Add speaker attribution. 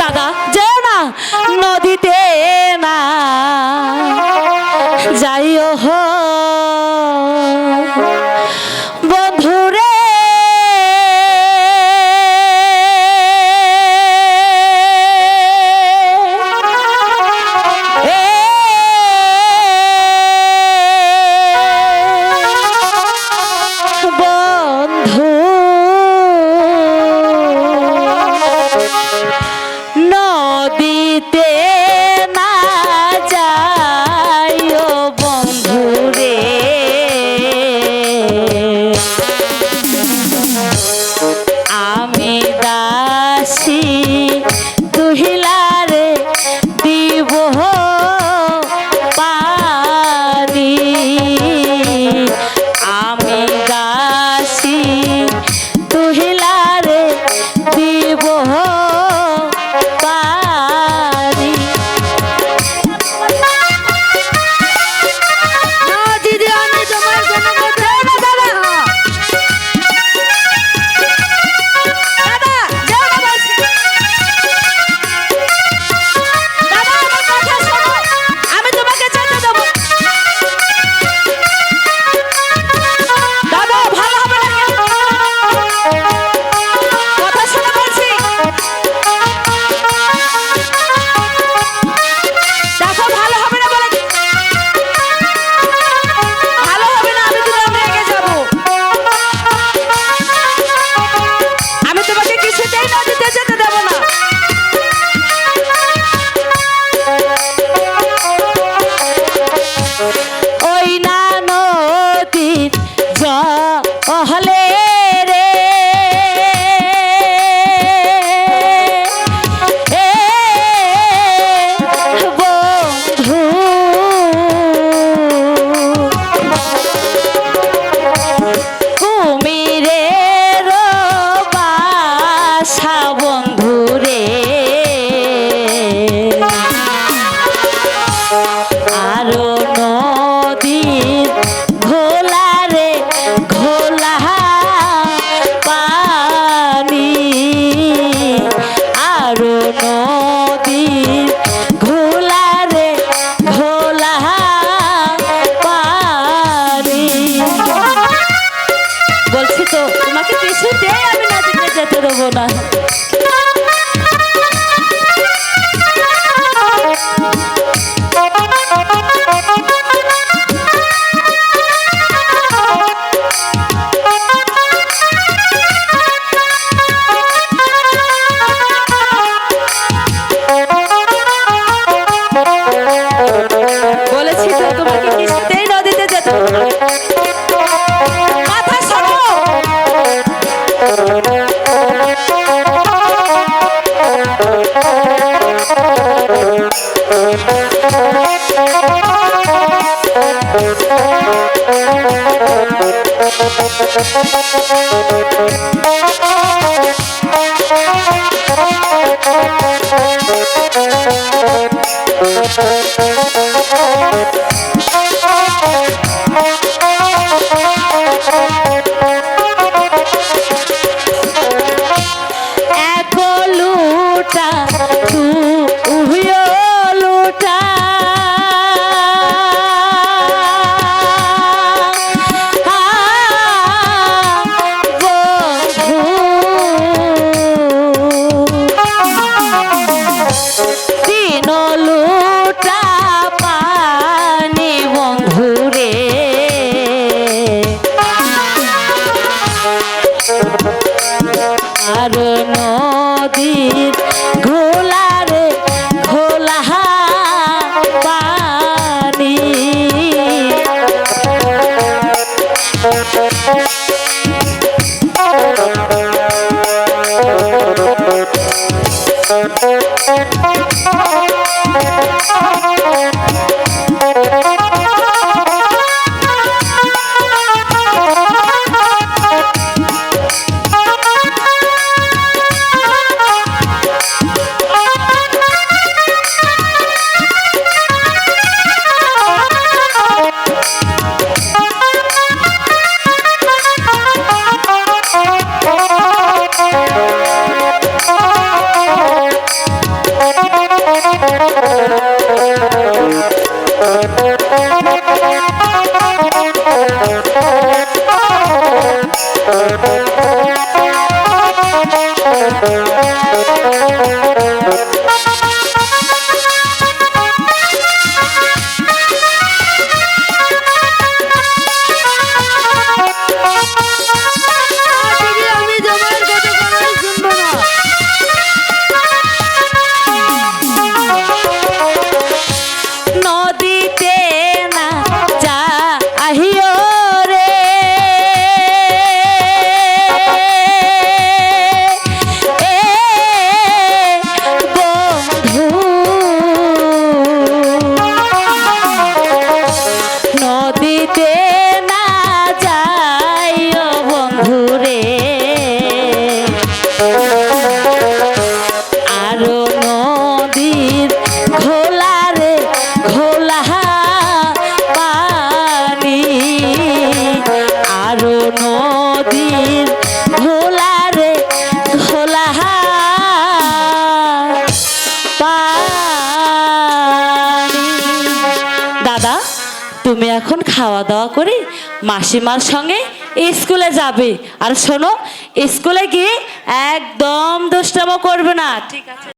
Speaker 1: দাদা যেও না নদীতে তোমাকে কিছুতেই আমি না যেতে দেবো না। বলেছি তো তোমাকে কিছুতেই না দিতে যেতে Thank you. তুমি এখন খাওয়া দাওয়া করে মাসিমার সঙ্গে স্কুলে যাবে। আর শোনো, স্কুলে গিয়ে একদম দুষ্টামো করবে না, ঠিক আছে?